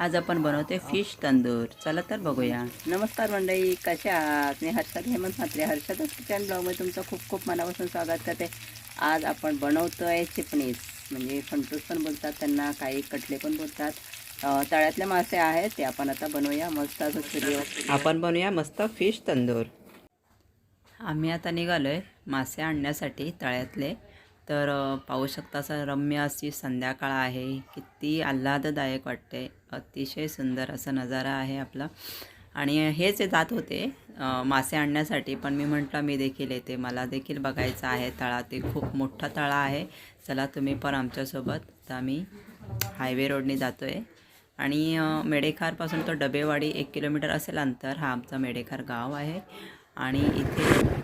आज आपण बनवते फिश तंदूर. चला तर बघूया. नमस्कार मंडळी कशा आहात? मी हर्षद हेमंत म्हात्रे. हर्षद किचन ब्लॉगमध्ये तुमचं खूप खूप मनापासून स्वागत करते. आज आपण बनवतो आहे चिपणीस. म्हणजे फंटूस पण बोलतात त्यांना काही कटले पण बोलतात. तळ्यातले मासे आहेत ते आपण आता बनवूया. मस्त असं चुलीवर आपण बनवूया मस्त फिश तंदूर. आम्ही आता निघालो आहे मासे आणण्यासाठी तळ्यातले. तर पाहू शकता असं रम्य अशी संध्याकाळ आहे. किती आल्हाददायक वाटते. अतिशय सुंदर असा नजारा आहे आपला. आणि हेच जात होते मासे आणण्यासाठी. पण मी म्हटलं मी देखील येते. मला देखील बघायचं आहे तळा ते खूप मोठा तळा आहे. चला तुम्ही पण आमच्यासोबत. तर आम्ही हायवे रोडने जातो आहे आणि मेडेखारपासून तो डबेवाडी एक किलोमीटर असेल अंतर. हा आमचा मेडेखार गाव आहे. आणि इथे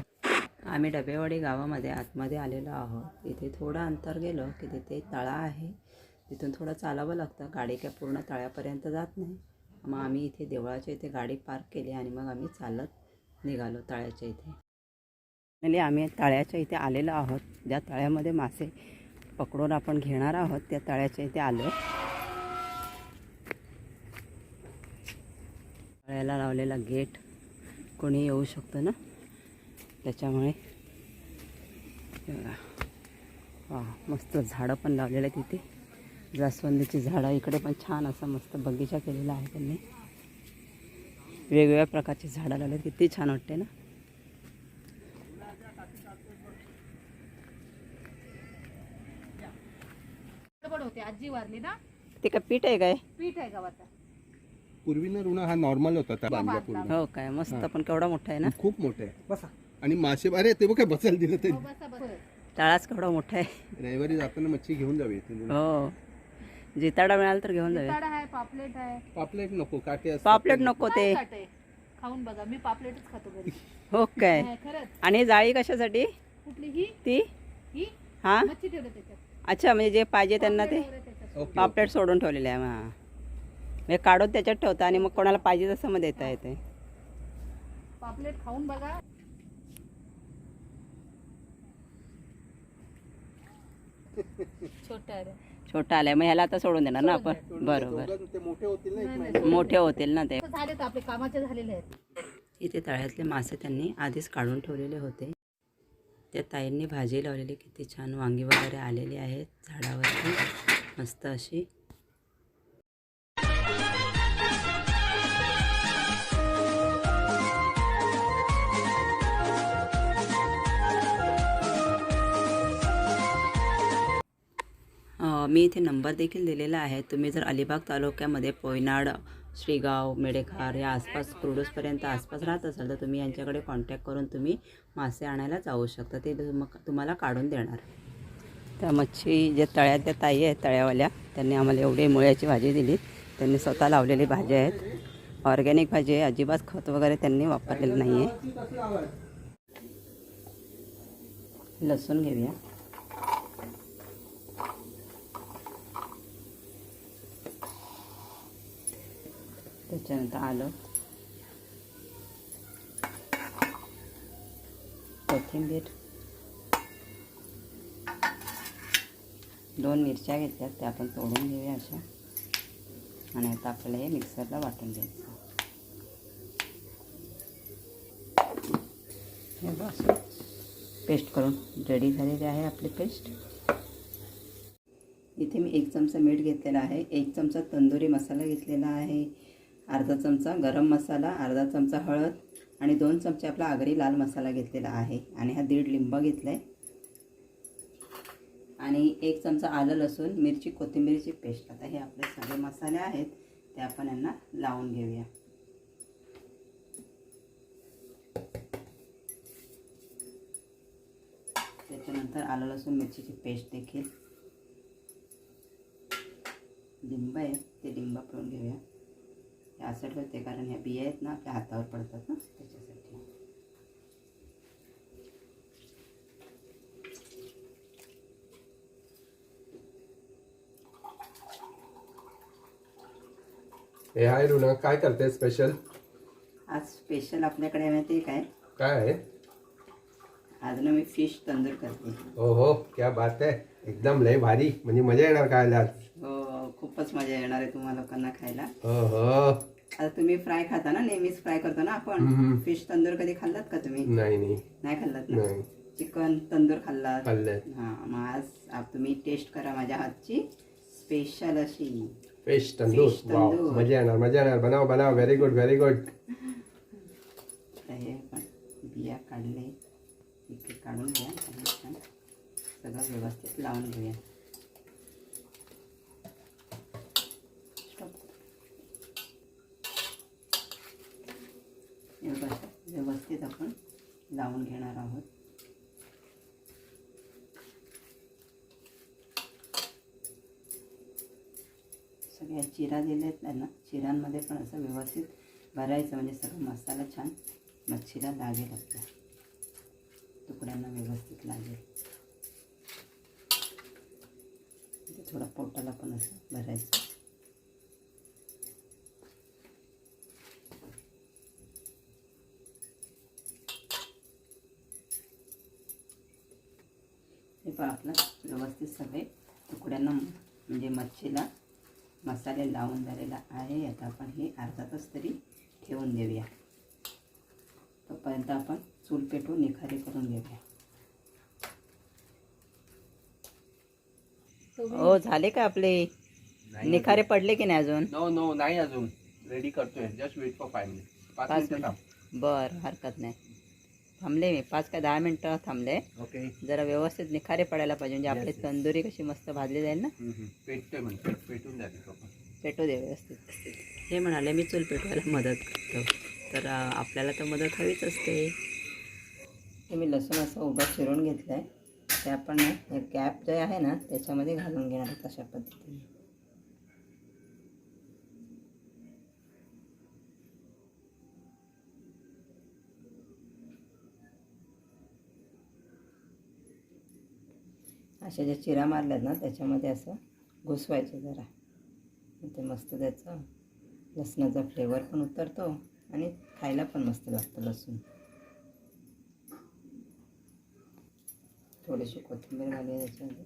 आम्ही डबेवाडी गावामध्ये आतमध्ये आलेलो आहोत. इथे थोडं अंतर गेलो की तिथे तळा आहे. तिथून थोडं चालावं लागतं. गाडी काय पूर्ण तळ्यापर्यंत जात नाही. मग आम्ही इथे देवळाच्या इथे गाडी पार्क केली आणि मग आम्ही चालत निघालो तळ्याच्या इथे. म्हणजे आम्ही तळ्याच्या इथे आलेलो आहोत. ज्या तळ्यामध्ये मासे पकडून आपण घेणार आहोत त्या तळ्याच्या इथे आलो. तळ्याला लावलेला गेट. कोणी येऊ शकतं ना? त्याच्यामुळे हे. वा मस्त झाडं पण लावलेलं आहे तिथे जास्वंदीची झाडं इकडे पण छान असा मस्त बगीचा केलेला आहे त्यांनी. वेगवेगळ्या प्रकारची झाडं लावली. किती छान वाटते ना. आजी वारली ना. ते काय पीठ आहे काय? पीठ आहे गव्हाचा. पूर्वी ना ऋण हा नॉर्मल होता त्या हो काय मस्त पण केवढा मोठा आहे ना. खूप मोठे आहे. बसा. आणि मासे अरे ते बघ काय बसायला दिलं ते हो, तळाच केवढा मोठा आहे. रविवारी जाताना मच्छी घेऊन जावी इथून. हो. जिताडा मिळाला तर घेऊन जाऊया. ताड आहे पापलेट आहे. पापलेट नको काटे असतात. पापलेट नको ते. काय आहे? खाऊन बघा मी पापलेटच खातो घरी. हो काय? नाही, खरंच. आणि जाळी कशासाठी? कुठली ही? ती? ही? हां? मच्छी ठेवलं त्याच्यात. अच्छा म्हणजे जे पाहिजे त्यांना ते? वगैरे त्याच्यात. ओके, पापलेट सोडून ठेवलेले आहे हां. म्हणजे काढून त्याच्यात ठेवता आणि मग कोणाला पाहिजे तसं मग देता येते. पापलेट खाऊन बघा. छोटा आलाय. मग ह्याला आता सोडून देणार ना आपण. बरोबर. ते मोठे होतील ना एक महिना. मोठे होतील ना ते. झालेत आपले कामाचे झालेले आहेत. इथे तळ्यातले मासे त्यांनी आधीच काढून ठेवलेले होते. त्या ताईंनी भाजी लावलेली किती छान वांगी वगैरे आलेली आहेत झाडावरती. मस्त अशी मी इथे नंबर देखील दिलेला आहे. तुम्ही जर अलिबाग तालुक्यामध्ये पोयनाड श्रीगाव मेडेखार या आसपास कुर्डूसपर्यंत आसपास राहत असाल तर तुम्ही यांच्याकडे कॉन्टॅक्ट करून तुम्ही मासे आणायला जाऊ शकता. ते तुम्हाला काढून देणार. त्या मच्छी जे तळ्यातल्या ताई आहेत तळ्यावाल्या त्यांनी आम्हाला एवढी मुळ्याची भाजी दिली त्यांनी स्वतः लावलेली भाजी आहेत. ऑर्गॅनिक भाजी आहे. अजिबात खत वगैरे त्यांनी वापरलेलं नाही आहे लसूण घेऊया. त्याच्यानंतर आलं. कोथिंबीर. दोन मिरच्या घेतल्यात त्या आपण तोडून घेऊया अशा. आणि आता आपल्याला हे मिक्सरला वाटून घ्यायचं. हे बस पेस्ट करून रेडी झालेली आहे आपली पेस्ट. इथे मी एक चमचा मीठ घेतलेला आहे. एक चमचा तंदुरी मसाला घेतलेला आहे. अर्धा चमचा गरम मसाला अर्धा चमचा हळद आणि दोन चमचे आपला आगरी लाल मसाला घेतलेला आहे. आणि हा दीड लिंब घेतला आहे आणि एक चमचा आलं लसूण मिरची कोथिंबीरची पेस्ट. आता हे आपले सगळे मसाले आहेत ते आपण यांना लावून घेऊया. त्याच्यानंतर आलं लसूण मिरचीची पेस्ट देखील. लिंब आहे ते लिंब पिळून घेऊया. यासाठी होते कारण ह्या बिया आहेत ना आपल्या हातावर पडतात ना त्याच्यासाठी. हे हाय ऋणा काय करते स्पेशल आज स्पेशल आपल्याकडे माहिती काय? काय आहे? आज ना मी फिश तंदूर करते. हो हो क्या बात आहे. एकदम लय भारी. म्हणजे मजा येणार काय आज. हो. खूपच मजा येणार आहे तुम्हाला लोकांना खायला. हो हो. आता तुम्ही फ्राय खाता ना नेहमीच फ्राय करतो ना आपण. फिश तंदूर कधी खाल्लात का तुम्ही? नाही नाही. नाही खाल्लात ना? नाही. चिकन तंदूर खाल्लात? खाल्लंय हा मग आज आप- तुम्ही टेस्ट करा माझ्या हातची. स्पेशल अशी. फिश तंदूर. मजा येणार मजा येणार. बनाव बनाव व्हेरी गुड व्हेरी गुड हे आपण बिया काढले. इथे काढून घ्या. सगळं व्यवस्थित लावून घेऊया Stop. हे बघा, व्यवस्थित आपण लावून घेणार आहोत. सगळ्या चिरा दिल्या आहेत त्यांना. चिरांमध्ये पण असं व्यवस्थित भरायचं म्हणजे सगळं मसाला छान मच्छीला लागेल आपल्या. तुकड्यांना व्यवस्थित लागेल. म्हणजे थोडं पोटाला पण असं भरायचं हे पण आपलं व्यवस्थित सगळे तुकड्यांना म्हणजे मच्छीला मसाले लावून झालेला आहे. आता आपण हे अर्धा तास तरी ठेवून देऊया. तोपर्यंत आपण चूल पेटवून निखारे करून घेऊया. हो झाले का आपले? निखारे पडले की नाही अजून? नो नो नाही अजून. रेडी करतोय. Just wait for five minute पाच पाच मिनिटं मिनिट. बर हरकत नाही. थांबले मी. पाच का दहा मिनटं थांबले. थांब ओके जरा व्यवस्थित निखारे पडायला पाहिजे. म्हणजे आपली. तंदुरी कशी मस्त भाजली जाईल ना? पेटतोय म्हणजे पेट पेटून जाते. पेटू दे व्यवस्थित. हे म्हणाले मी चूल पेटवायला मदत करतो. तर आपल्याला तर मदत हवीच असते. हे मी लसूण असं उभं चिरून घेतलं आहे ते आपण ना हे कॅप जे आहे ना त्याच्यामध्ये घालून घेणार आहोत अशा पद्धतीने. अशा ज्या चिरा मारल्यात ना त्याच्यामध्ये असं घुसवायचं जरा. ते मस्त त्याचं लसणाचा फ्लेवर पण उतरतो आणि खायला पण मस्त लागतं लसूण. थोडीशी कोथिंबीर घालूया त्याच्यामध्ये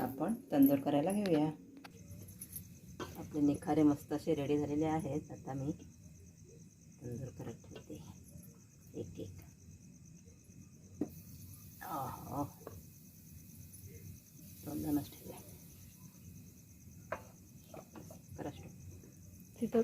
आपण तंदूर करायला घेऊया. आपले निखारे मस्त असे रेडी झालेले आहेत. आता मी तंदूर करत ठेवते. एक एक अहो. दोन दोनच ठेवूया stop. तिथं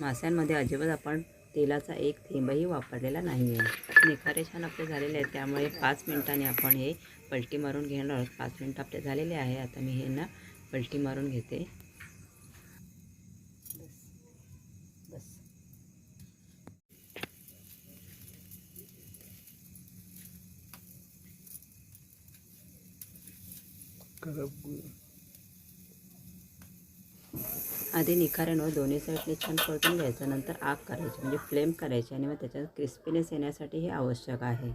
माशांमध्ये अजिबात आपण तेलाचा एक थेंबही वापरलेला नाही आहे निखारे छान आपले झालेले आहेत त्यामुळे पाच मिनिटांनी आपण हे पलटी मारून घेणार आहोत. पाच मिनटं आपले झालेले आहे आता मी हे ना पलटी मारून घेते. बस बस आधी निखाऱ्यांवर दोन्ही साईडने छान परतून घ्यायचं. नंतर आग करायची म्हणजे फ्लेम करायची आणि मग त्याच्यात क्रिस्पीनेस येण्यासाठी हे आवश्यक आहे.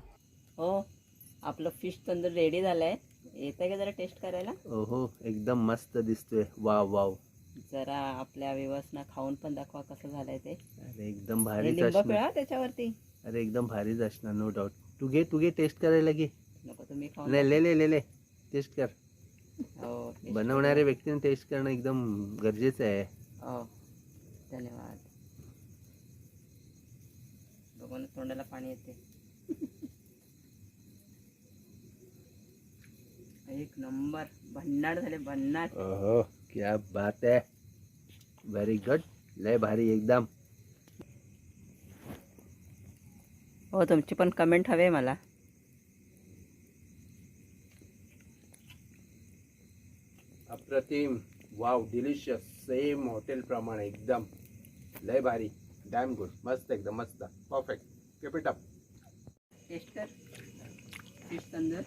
हो आपलं फिश तंदूर रेडी झालं आहे येतं का जरा टेस्ट करायला? ओहो एकदम मस्त दिसतोय. Wow wow. जरा आपल्या विवसना खाऊन पण दाखवा कसं झालंय ते. अरे एकदम हे भारीच लिंब असणार पिळा त्याच्यावरती. अरे एकदम भारीच असणार नो डाऊट तू घे तू घे टेस्ट करायला घे. नको तुम्ही खाऊन ले ले ले ले टेस्ट कर. हो बनवणाऱ्या व्यक्तीने टेस्ट करणं एकदम गरजेचं आहे. हो धन्यवाद. बघून तोंडाला पाणी येते. एक नंबर भन्नाट झाले भन्नाट. ओहो क्या बात आहे व्हेरी गुड लय भारी एकदम. हो तुमची पण कमेंट हवे मला. अप्रतिम वाव डिलिशियस सेम हॉटेल प्रमाणे एकदम लय भारी डॅम गुड मस्त एकदम मस्त perfect keep it up taste कर फिश तंदूर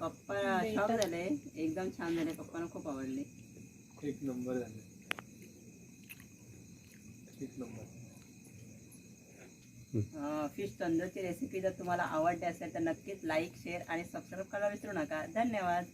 पप्पा झाले एकदम छान झाले पप्पांना खूप आवडले एक नंबर झाले एक नंबर फिश तंदूरची रेसिपी जर तुम्हाला आवडली असेल तर नक्कीच लाईक शेअर आणि सबस्क्राईब करायला विसरू नका. धन्यवाद.